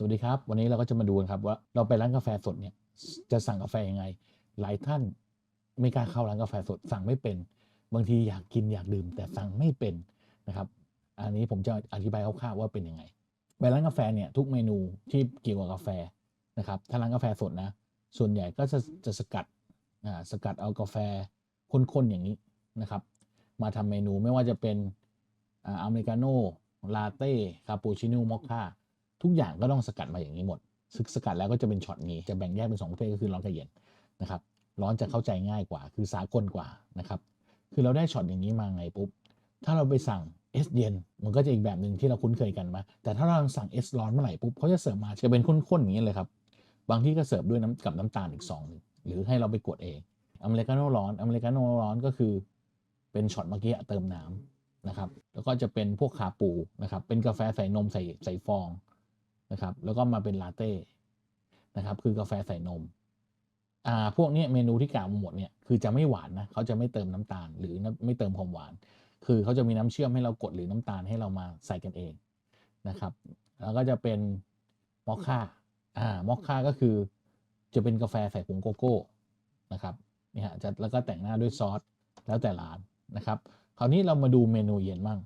สวัสดีครับ วันนี้เราก็จะมาดูกันครับว่าเราไปร้านกาแฟสดเนี่ยจะสั่งกาแฟยังไง หลายท่านไม่กล้าเข้าร้านกาแฟสด สั่งไม่เป็น บางทีอยากกินอยากดื่ม แต่สั่งไม่เป็นนะครับ อันนี้ผมจะอธิบายคร่าวๆว่าเป็นยังไงไปร้านกาแฟเนี่ยทุกเมนูที่เกี่ยวกับกาแฟนะครับถ้าร้านกาแฟสดนะส่วนใหญ่ก็จะจะสกัดอ่าสกัดเอากาแฟข้นๆอย่างนี้นะครับ มาทำเมนูไม่ว่าจะเป็นอ่าอเมริกาโน่ลาเต้คาปูชิโน่มอคค่า ทุกอย่างก็ต้องสกัดมาอย่างนี้หมดซึกสกัดแล้วก็จะเป็นช็อตนี้จะแบ่งแยกเป็นสองประเภทก็คือร้อนกับเย็นนะครับร้อนจะเข้าใจง่ายกว่า คือสากลกว่านะครับคือเราได้ช็อตอย่างนี้มาไงปุ๊บถ้าเราไปสั่งเอสเย็นมันก็จะอีกแบบหนึ่งที่เราคุ้นเคยกันมาแต่ถ้าเราสั่งเอสร้อนเมื่อไหร่ปุ๊บเขาจะเสิร์ฟมาจะเป็นข้นๆอย่างนี้เลยครับบางที่ก็เสิร์ฟด้วยน้ำกับน้ำตาลอีกซองหนึ่งหรือให้เราไปกดเองอเมริกาโน่ร้อนอเมริกาโน่ร้อนก็คือ เป็นช็อตเมื่อกี้เติมน้ำนะครับแล้วก็จะเป็นพวกคาปูนะครับเป็นกาแฟใส่นมใส่ใส่ฟอง นะครับ แล้วก็มาเป็นลาเต้นะครับ คือกาแฟใส่นม อ่า พวกนี้เมนูที่กล่าวหมดเนี่ย คือจะไม่หวานนะ เขาจะไม่เติมน้ำตาล หรือไม่เติมความหวาน คือเขาจะมีน้ำเชื่อมให้เรากดหรือน้ำตาลให้เรามาใส่กันเองนะครับ แล้วก็จะเป็นมอคค่า อ่า มอคค่าก็คือ จะเป็นกาแฟใส่ผงโกโก้นะครับ นี่ฮะ จะแล้วก็แต่งหน้าด้วยซอส แล้วแต่ร้านนะครับ คราวนี้เรามาดูเมนูเย็นบ้าง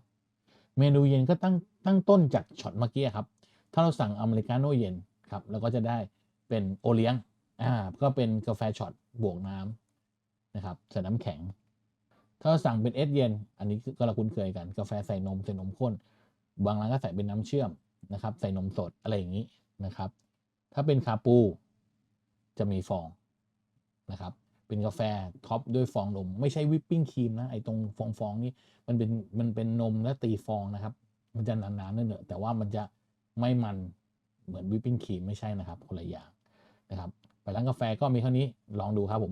เมนูเย็นก็ตั้งตั้งต้นจากช็อตเมื่อกี้ครับ ถ้าเราสั่งอเมริกาโน่เย็นครับเราก็จะได้เป็นโอเลี้ยงอ่าก็เป็นกาแฟช็อตบวกน้ำนะครับใส่น้ำแข็ง ถ้าเราสั่งเป็นเอสเย็น อันนี้ก็เราคุ้นเคยกันกาแฟใส่นมใส่นมข้น บางร้านก็ใส่เป็นน้ำเชื่อมนะครับใส่นมสดอะไรอย่างนี้นะครับ ถ้าเป็นคาปูจะมีฟองนะครับเป็นกาแฟท็อปด้วยฟองนม ไม่ใช่วิปปิ้งครีมนะไอ้ตรงฟองฟองๆนี่มันเป็นมันเป็นนมและตีฟองนะครับ มันจะหนาๆนั่นเนอะแต่ว่ามันจะ ไม่มันเหมือนวิปปิ้งครีมไม่ใช่นะครับคนละอย่างนะครับ ไปร้านกาแฟก็มีเท่านี้ลองดูครับผม